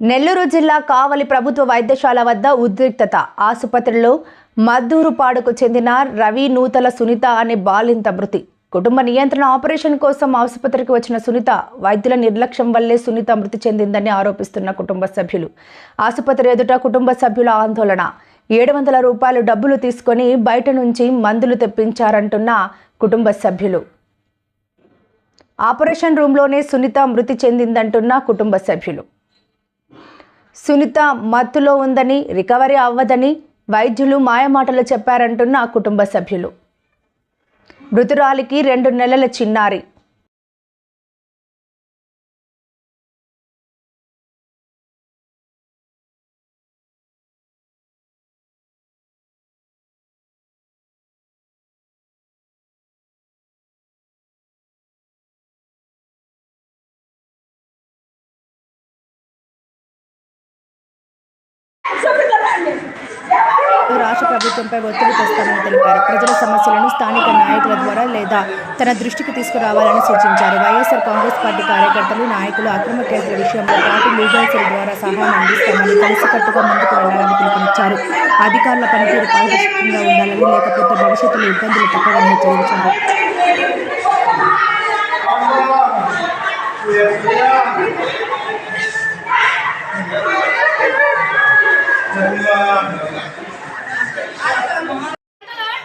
నెల్లూరు జిల్లా కావలి ప్రభుత్వ వైద్యశాల వద్ద ఉద్రిక్తత. ఆసుపత్రిలో మద్దూరుపాడుకు చెందిన రవి నూతల సునీత అనే బాలింత మృతి. కుటుంబ నియంత్రణ ఆపరేషన్ కోసం ఆసుపత్రికి వచ్చిన సునీత వైద్యుల నిర్లక్ష్యం వల్లే సునీత మృతి చెందిందని ఆరోపిస్తున్న కుటుంబ సభ్యులు. ఆసుపత్రి ఎదుట కుటుంబ సభ్యుల ఆందోళన. ఏడు వందల రూపాయలు డబ్బులు తీసుకొని బయట నుంచి మందులు తెప్పించారంటున్న కుటుంబ సభ్యులు. ఆపరేషన్ రూమ్లోనే సునీత మృతి చెందిందంటున్న కుటుంబ సభ్యులు. సునీత మత్తులో ఉందని రికవరీ అవ్వదని వైద్యులు మాయమాటలు చెప్పారంటున్న కుటుంబ సభ్యులు. మృతురాలికి రెండు నెలల చిన్నారి. రాష్ట్ర ప్రభుత్వంపై ఒత్తిడి తెస్తామని తెలిపారు. ప్రజల సమస్యలను స్థానిక నాయకుల ద్వారా లేదా తన దృష్టికి తీసుకురావాలని సూచించారు. వైఎస్ఆర్ కాంగ్రెస్ పార్టీ కార్యకర్తలు నాయకులు అక్రమ కేసుల విషయంలో పాటు లీగల్ సెల్ ద్వారా సహాయం అందిస్తామని కలిసికట్టుగా ముందుకు వెళ్ళాలని పిలుపునిచ్చారు. అధికారుల పనితీరు పారదర్శకంగా ఉండాలని లేకపోతే భవిష్యత్తులో ఇబ్బందులు తప్పవని హెచ్చరించారు. Yeah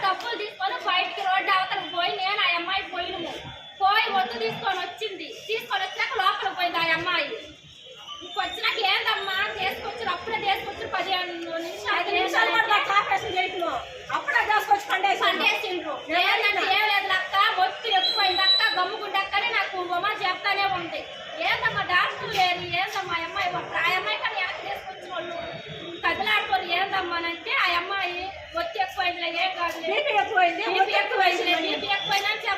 డబ్బులు తీసుకొని బయటికి రోడ్డు అవతలకు పోయి నేను ఆ అమ్మాయి పోయినము పోయి వద్దు తీసుకొని వచ్చింది తీసుకొని వచ్చినాక లోపలికి పోయింది ఆ అమ్మాయి ఇంకొచ్చినాక ఏందమ్మా తీసుకొచ్చారు అప్పుడే తీసుకొచ్చారు పదిహేను నిమిషాలు నిమిషాలు కూడా నాకు ఆపరేషన్ చేయటము. అప్పుడే చేసుకొచ్చి పండేసిండ్రు. పండేసిండ్రు ఏంటంటే ఏం లేదు అక్క ఒత్తి ఎక్కువైంది అక్క గమ్ముకుంటే అక్కనే నాకు ఉమా చెప్తానే ఉంది ఏందమ్మా డాక్టర్ లేరు ఏందమ్మా ఆ అమ్మాయి ఒక్క- ఆ అమ్మాయి కానీ వెనక్కి తీసుకొచ్చిన వాళ్ళు కదిలాడుకోరు ఏందమ్మా అని అంటే ఆ అమ్మాయి ఒత్తి ఎక్కువైందిలే ఏం కాదు బీపీ ఎక్కువైంది, బీపీ ఎక్కువైంది. ఎక్కువైంది.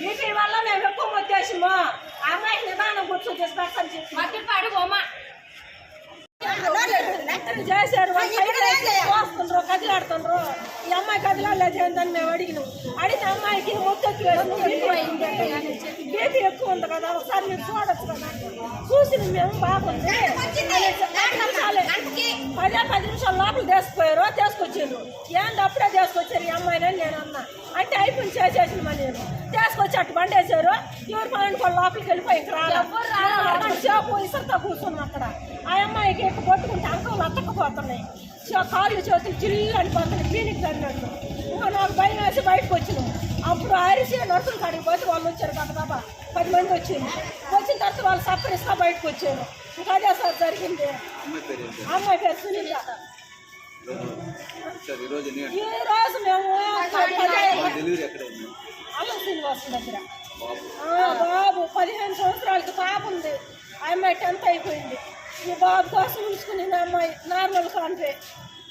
బీపీ వల్ల మేము ఎక్కువ వచ్చేసాము ఆ అమ్మాయికి నిదానం కూర్చొని చేస్తాను చెప్పి. చేశారు కదిలాడుతుండ్రు ఈ అమ్మాయి కదిలాడలేదు ఏందని మేము అడిగినాం. అడిగిన అమ్మాయికి మొత్తకి బీపీ ఎక్కువ ఉంది కదా ఒకసారి మీరు చూడొచ్చు కదా. చూసి మేము బాగుంది. పది. పదే నిమిషాలు లోపల తీసుకుపోయారు తీసుకొచ్చిండ్రు. ఏంది అప్పుడే తీసుకొచ్చారు ఈ అమ్మాయిని అని నేను అన్నా. అంటే అయిపోయింది చేసేసిన మా నేను. తీసుకొచ్చి అటు బండేశారు. ఎవరు పని వాళ్ళు లోపలికి వెళ్ళిపోయి సేపు ఇసరితో కూర్చున్నాం అక్కడ. ఆ అమ్మాయికి ఎక్కువ కొట్టుకుంటే అంకలు అత్తకపోతున్నాయి చే- కాళ్ళు చేతులు చిల్లు అనిపోతున్నాయి. క్లినిక్ అన్నట్టు ఇంకా నాకు భయం వేసి బయటకు వచ్చినాం. అప్పుడు అరిసి నర్సులు కాడికి పోతే వాళ్ళు వచ్చారు కదా పది మంది వచ్చింది వచ్చిన తర్వాత వాళ్ళు సప్పరిస్తా బయటకు వచ్చారు. ఇంకా అదే సార్ జరిగింది. అమ్మాయి పేరు సునీత. ఈ రోజు మేము పది- డెలివరీ ఎక్కడైంది అల్లం దగ్గర బాబు పదిహేను సంవత్సరాలకి పాప ఉంది. ఆ అమ్మాయి టెన్త్ అయిపోయింది. ఈ బాబు కోసం ఉంచుకుని నా అమ్మాయి నార్మల్ కాన్పే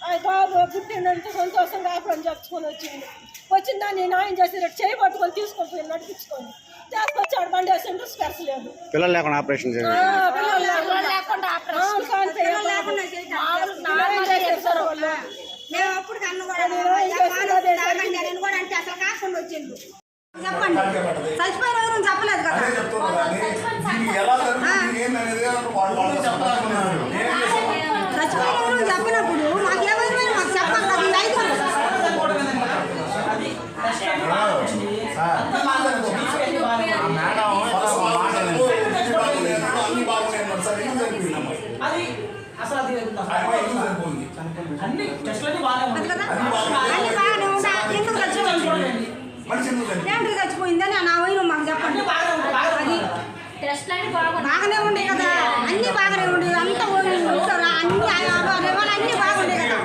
ఆ బాబు పుట్టినంత సంతోషంగా ఆపడం చెప్పుకొని వచ్చింది. వచ్చిన దాన్ని న్యాయం చేసి చేయి పట్టుకొని తీసుకొని పోయి నడిపించుకొని. తీసుకొచ్చాడు బండి పిల్లలు లేకుండా ఆపరేషన్ చేయాలి పిల్లలు లేకుండా. మేము అప్పుడు కన్ను కూడా కూడా అంటే అసలు కాకుండా వచ్చిండు చెప్పండి. చచ్చిపోయిన ఎవరు చెప్పలేదు కదా. చచ్చిపోయిన ఎవరు చెప్పినప్పుడు బాగానే ఎందుకు చచ్చిపోయింది? చచ్చిపోయిందని నా వైరు మాకు చెప్పండి. అది బాగానే ఉండే కదా? అన్ని బాగానే ఉండే అంతా ఉంటారు అన్ని అనేవాళ్ళు అన్ని బాగుండే కదా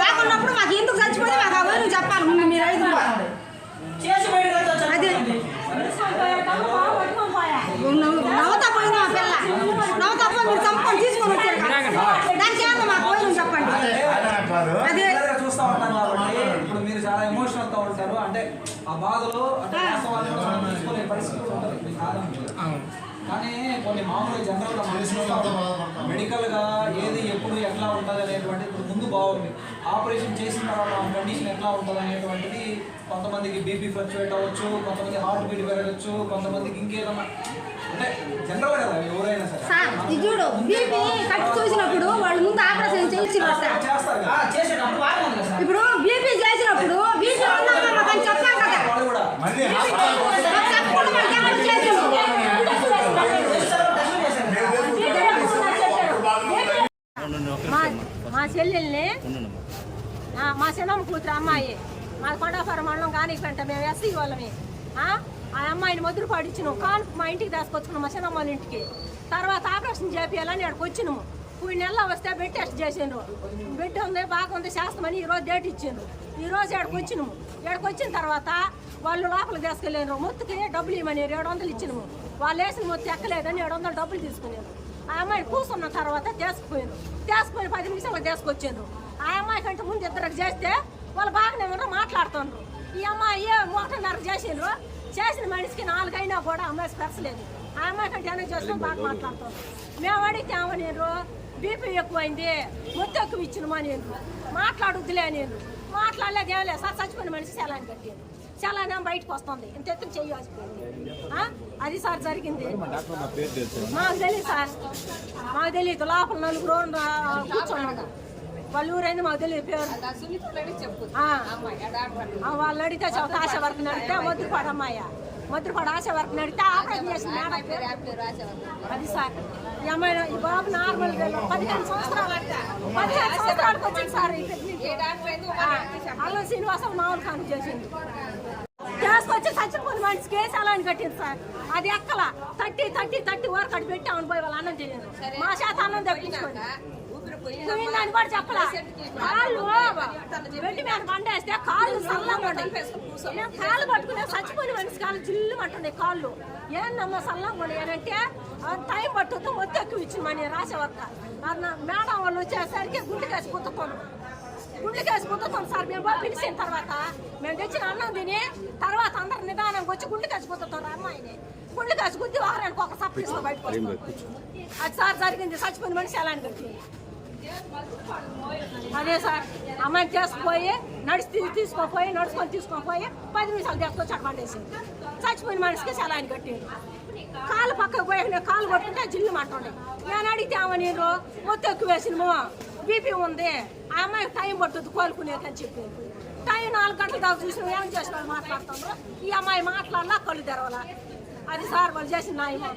బాగున్నప్పుడు మాకు ఎందుకు చచ్చిపోయింది మాకు ఆ వైరు చెప్పాలి ముందు మీరు ఐదు అదే నవ్వు- నవ్వుతా పోయింది మా పిల్ల నవ్వుతా పోయి మీరు చంపుకొని తీసుకొని వచ్చారు కదా దానికి ఏమో మాకు వైరు చెప్పండి అదే చూస్తూ ఉంటాను కాబట్టి ఇప్పుడు మీరు చాలా ఎమోషనల్తో ఉంటారు అంటే ఆ బాధలో అంటే పరిస్థితి కానీ కొన్ని మామూలు జనరల్గా మనుషులు మెడికల్గా ఏది ఎప్పుడు ఎట్లా ఉంటుంది అనేటువంటిది ఇప్పుడు ముందు బాగుంది. ఆపరేషన్ చేసిన తర్వాత ఆ కండిషన్ ఎట్లా ఉంటుంది అనేటువంటిది కొంతమందికి బీపీ ఫ్లక్చువేట్ అవ్వచ్చు కొంతమంది హార్ట్ బీట్ పెరగచ్చు కొంతమందికి ఇంకేదన్నా. అంటే జనరల్ కదా ఎవరైనా సరే. సార్ ఇది చూడు కట్టి చూసినప్పుడు వాళ్ళు ముందు ఆపరేషన్ చేస్తారు కదా చేసేటప్పుడు బాగుంది కదా సార్ ఇప్పుడు బీపీ చేసినప్పుడు బీపీ ఉన్నాక మాకు అని చెప్పాం కదా వాళ్ళు కూడా మళ్ళీ హాస్పిటల్ చెప్పకుండా మనకి ఏమని చేసాము మా మా చెల్లెల్ని? మా చిన్నమ్మ కూతురు అమ్మాయి. మా కొండాపురం మండలం కానీ పెంట మేము ఎస్సీ వాళ్ళమి. ఆ? అమ్మాయిని మొదలు పాడిచ్చినాం కాను మా ఇంటికి తీసుకొచ్చుకున్నాం మా చిన్నమ్మ వాళ్ళ ఇంటికి. తర్వాత ఆపరేషన్ చేపియాలని ఇక్కడికి వచ్చినాము. మూడు నెలలు వస్తే బెడ్ టెస్ట్ చేసిండ్రు. బెడ్ ఉంది బాగుంది చేస్తామని ఈ రోజు డేట్ ఇచ్చిండ్రు. ఈ రోజు ఇక్కడికి వచ్చినాము. ఇక్కడికి వచ్చిన తర్వాత వాళ్ళు లోపలికి తీసుకెళ్ళారు మొత్తుకి డబ్బులు ఇవ్వమని ఏడు వందలు ఇచ్చినాము. వాళ్ళు వేసిన మొత్తం ఎక్కలేదని ఏడు వందలు డబ్బులు తీసుకున్నారు ఆ అమ్మాయిని కూర్చున్న తర్వాత తీసుకుపోయారు తీసుకుపోయి పది నిమిషాలు తీసుకొచ్చారు ఆ అమ్మాయి కంటే ముందు ఇద్దరికి చేస్తే వాళ్ళు బాగానే ఉన్నారు మాట్లాడుతున్నారు ఈ అమ్మాయి ఒకటిన్నర చేసిండ్రు. చేసిన మనిషికి నాలుగైనా కూడా అమ్మాయి స్పెరసలేదు ఆ అమ్మాయి కంటే ఏమైనా చేసుకుని బాగా మాట్లాడుతున్నారు మేము అడిగితే ఏమనేరు బీపీ ఎక్కువైంది మొత్తం ఎక్కువ ఇచ్చినమా నేను మాట్లాడొద్దులే నేను మాట్లాడలేదు ఏం లేదు. సార్ చచ్చిపోయిన మనిషి సెలాన్ కట్టాను సెలానే బయటకు వస్తుంది. ఇంత ఎత్తున చెయ్యాల్సిపోయింది ఆ? అది సార్ జరిగింది. మాకు తెలియదు సార్. మాకు తెలియదు లోపల నలుగురు కూర్చోండి వాళ్ళ ఊరైంది మాకు తెలియదు పేరు. వాళ్ళు అడిగితే ఆశ వరకు నడితే మధురపాడు అమ్మాయ కూడా ఆశ వరకు నడితే ఆపరేషన్ చేసిన మేడం. అది సార్. ఈ ఈ బాబు నార్మల్ పదిహేను సంవత్సరాలు పదిహేను సంవత్సరాలకు వచ్చింది సార్ అల్లం శ్రీనివాసం మామూలు కాను చేసింది. తీసుకొచ్చి చచ్చిపోయిన మనిషి కేసు అలా కట్టింది సార్. అది ఎక్కల? తట్టి తట్టి తట్టి వరకు అటు పెట్టి అవును పోయి వాళ్ళు అన్నం చేయలేదు మా చేత అన్నం తగ్గించుకోండి పోయిందని కూడా చెప్పలా? కాళ్ళు వెంటి మీద పండేస్తే కాళ్ళు సల్లంగా ఉంటాయి. కాళ్ళు పట్టుకునే చచ్చిపోయిన మనిషి కాళ్ళు జిల్లు పట్టున్నాయి కాళ్ళు. ఏందమ్మా సల్లంగా ఉన్నాయి అంటే టైం పట్టుతో మొత్తం ఎక్కువ ఇచ్చింది మన రాసేవర్క మేడం వాళ్ళు వచ్చేసరికి గుండెకేసి గుండె గుండెకేసి కుత్తుతాం సార్. మేము పిలిచిన తర్వాత మేము తెచ్చిన అన్నం తిని తర్వాత అందరు నిదానంగా వచ్చి గుండెకేసి కుత్తుతారు అమ్మాయిని. గుండెకేసి గుద్ది వారానికి ఒక సప్పు బయటకు అది సార్ జరిగింది. చచ్చిపోయిన మనిషి ఎలా అదే సార్ అమ్మాయిని చేసుకుపోయి నడిచి తీసుకొని నడుచుకొని తీసుకొని పోయి పది నిమిషాలు తీసుకొచ్చి అక్కడ పడేసింది చచ్చిపోయిన మనిషికి సెలాన్ని కట్టిండు. కాలు పక్కకు పోయి కాలు కొట్టుకుంటే జిల్లు మంటుండే నేను అడిగితే ఆమె నేను ఎక్కువ వేసినమో బీపీ ఉంది. ఆ అమ్మాయికి టైం పడుతుంది కోలుకునేది అని చెప్పి. టైం నాలుగు గంటల దాకా చూసిన ఏం చేసిన వాళ్ళు మాట్లాడుతున్నారు ఈ అమ్మాయి మాట్లాడాలా కళ్ళు తెరవాలా. అది సార్ వాళ్ళు చేసిన న్యాయం